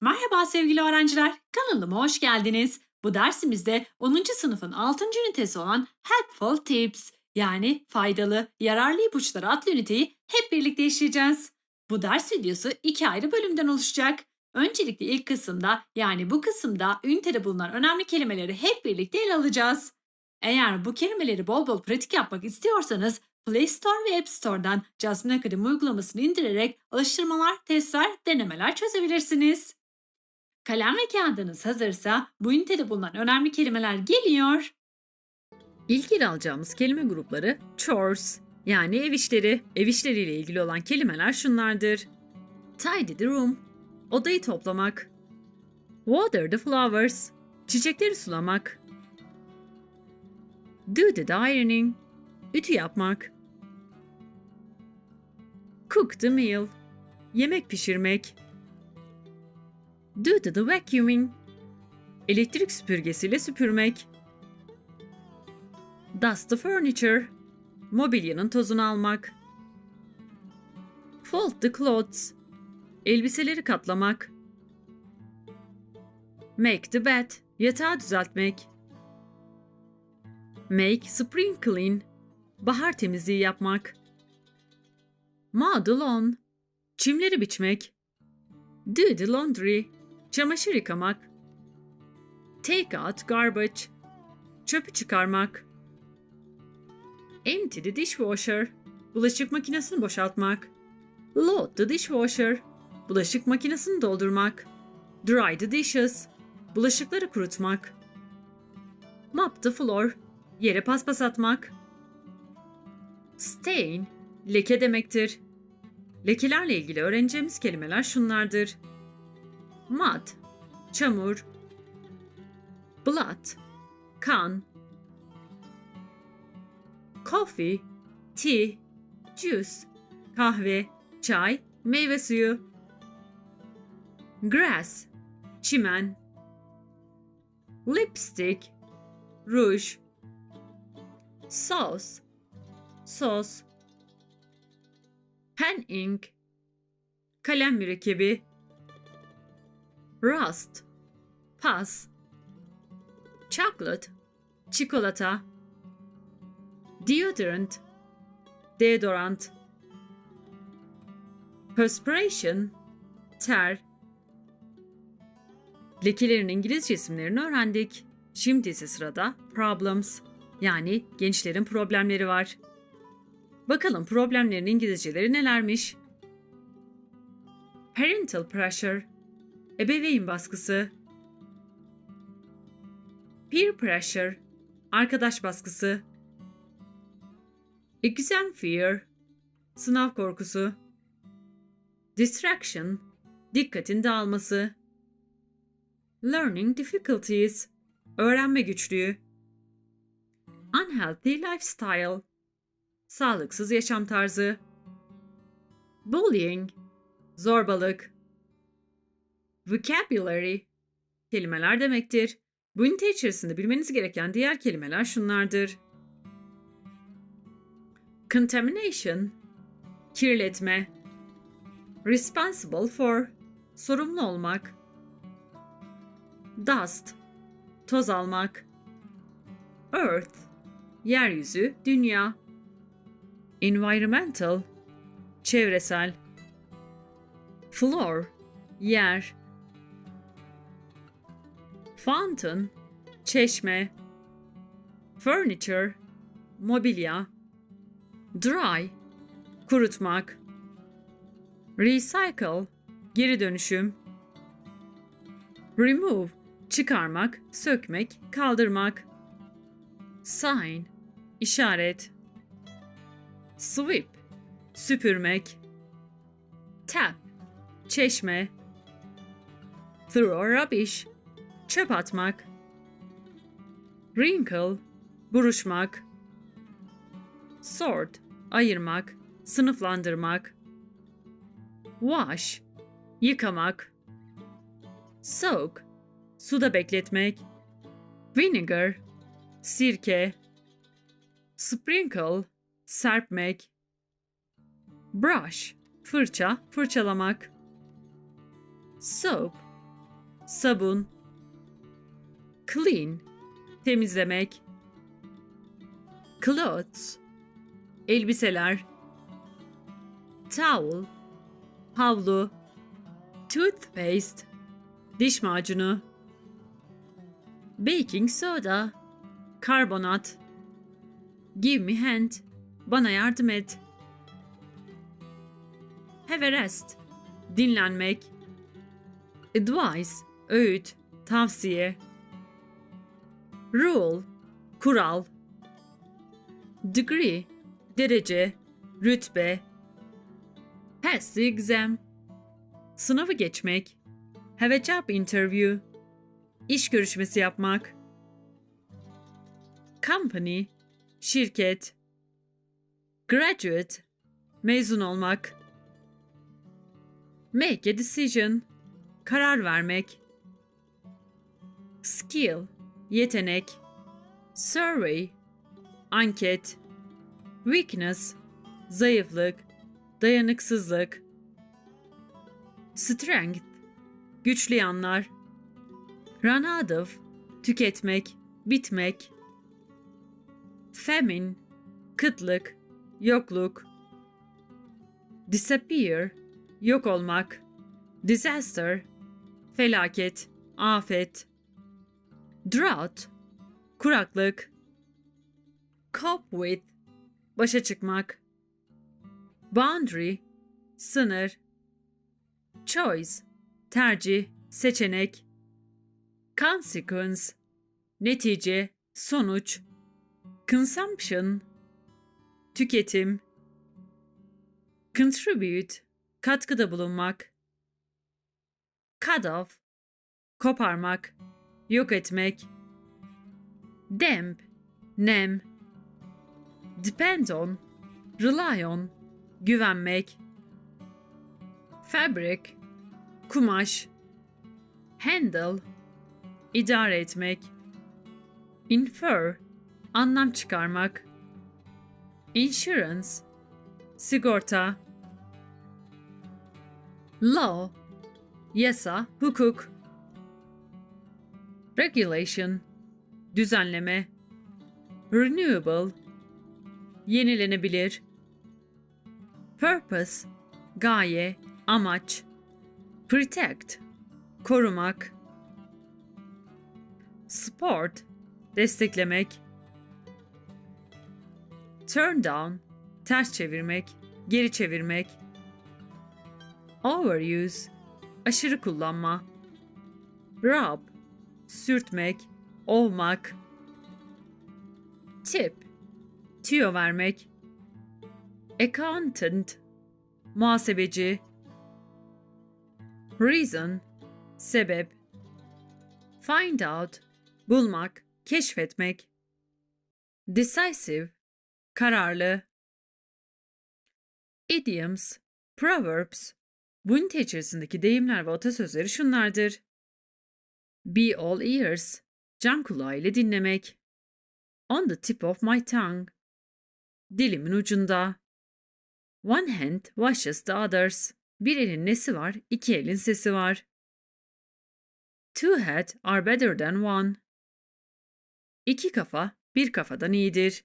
Merhaba sevgili öğrenciler, kanalıma hoş geldiniz. Bu dersimizde 10. sınıfın 6. ünitesi olan Helpful Tips yani faydalı, yararlı ipuçları adlı üniteyi hep birlikte işleyeceğiz. Bu ders videosu iki ayrı bölümden oluşacak. Öncelikle ilk kısımda yani bu kısımda ünitede bulunan önemli kelimeleri hep birlikte ele alacağız. Eğer bu kelimeleri bol bol pratik yapmak istiyorsanız Play Store ve App Store'dan Jasmine Academy uygulamasını indirerek alıştırmalar, testler, denemeler çözebilirsiniz. Kalem ve kağıdınız hazırsa bu ünitede bulunan önemli kelimeler geliyor. İlk ele alacağımız kelime grupları chores yani ev işleri. Ev işleriyle ilgili olan kelimeler şunlardır. Tidy the room, odayı toplamak. Water the flowers, çiçekleri sulamak. Do the ironing, ütü yapmak. Cook the meal, yemek pişirmek. Do the vacuuming, elektrik süpürgesiyle süpürmek. Dust the furniture, mobilyanın tozunu almak. Fold the clothes, elbiseleri katlamak. Make the bed, yatağı düzeltmek. Make spring clean, bahar temizliği yapmak. Mow the lawn, çimleri biçmek. Do the laundry, çamaşır yıkamak. Take out garbage, çöpü çıkarmak. Empty the dishwasher, bulaşık makinesini boşaltmak. Load the dishwasher, bulaşık makinesini doldurmak. Dry the dishes, bulaşıkları kurutmak. Mop the floor, yere paspas atmak. Stain, leke demektir. Lekelerle ilgili öğreneceğimiz kelimeler şunlardır. Mud, çamur. Blood, kan. Coffee, tea, juice, kahve, çay, meyve suyu. Grass, çimen. Lipstick, ruj. Sauce, sos. Pen ink, kalem mürekkebi. Rust, pas. Chocolate, çikolata. Deodorant, deodorant. Perspiration, ter. Lekelerin İngilizce isimlerini öğrendik. Şimdi ise sırada problems yani gençlerin problemleri var. Bakalım problemlerin İngilizceleri nelermiş? Parental pressure, ebeveyn baskısı. Peer pressure, arkadaş baskısı. Exam fear, sınav korkusu. Distraction, dikkatin dağılması. Learning difficulties, öğrenme güçlüğü. Unhealthy lifestyle, sağlıksız yaşam tarzı. Bullying, zorbalık. Vocabulary, kelimeler demektir. Bu ünite içerisinde bilmeniz gereken diğer kelimeler şunlardır. Contamination, kirletme. Responsible for, sorumlu olmak. Dust, toz almak. Earth, yeryüzü, dünya. Environmental, çevresel. Floor, yer. Fountain, çeşme. Furniture, mobilya. Dry, kurutmak. Recycle, geri dönüşüm. Remove, çıkarmak, sökmek, kaldırmak. Sign, işaret. Sweep, süpürmek. Tap, çeşme. Throw rubbish, çöp atmak. Wrinkle, buruşmak. Sort, ayırmak, sınıflandırmak. Wash, yıkamak. Soak, suda bekletmek. Vinegar, sirke. Sprinkle, serpmek. Brush, fırça, fırçalamak. Soap, sabun. Clean, temizlemek. Clothes, elbiseler. Towel, havlu. Toothpaste, diş macunu. Baking soda, karbonat. Give me hand, bana yardım et. Have a rest, dinlenmek. Advice, öğüt, tavsiye. Rule, kural. Degree, derece, rütbe. Pass the exam, sınavı geçmek. Have a job interview, iş görüşmesi yapmak. Company, şirket. Graduate, mezun olmak. Make a decision, karar vermek. Skill, yetenek. Survey, anket. Weakness, zayıflık, dayanıksızlık. Strength, güçlü yanlar. Run out of, tüketmek, bitmek. Famine, kıtlık, yokluk. Disappear, yok olmak. Disaster, felaket, afet. Drought, kuraklık. Cope with, başa çıkmak. Boundary, sınır. Choice, tercih, seçenek. Consequence, netice, sonuç. Consumption, tüketim. Contribute, katkıda bulunmak. Cut off, koparmak, yok etmek. Damp, nem. Depend on, rely on, güvenmek. Fabric, kumaş. Handle, idare etmek. Infer, anlam çıkarmak. Insurance, sigorta. Law, yasa, hukuk. Regulation, düzenleme. Renewable, yenilenebilir. Purpose, gaye, amaç. Protect, korumak. Support, desteklemek. Turn down, ters çevirmek, geri çevirmek. Overuse, aşırı kullanma. Rub, sürtmek, ovmak. Tip, tüyo vermek. Accountant, muhasebeci. Reason, sebep. Find out, bulmak, keşfetmek. Decisive, kararlı. Idioms, proverbs. Bu ünite içerisindeki deyimler ve atasözleri şunlardır. Be all ears, can kulağı ile dinlemek. On the tip of my tongue, dilimin ucunda. One hand washes the others. Bir elin nesi var, iki elin sesi var. Two head are better than one. İki kafa bir kafadan iyidir.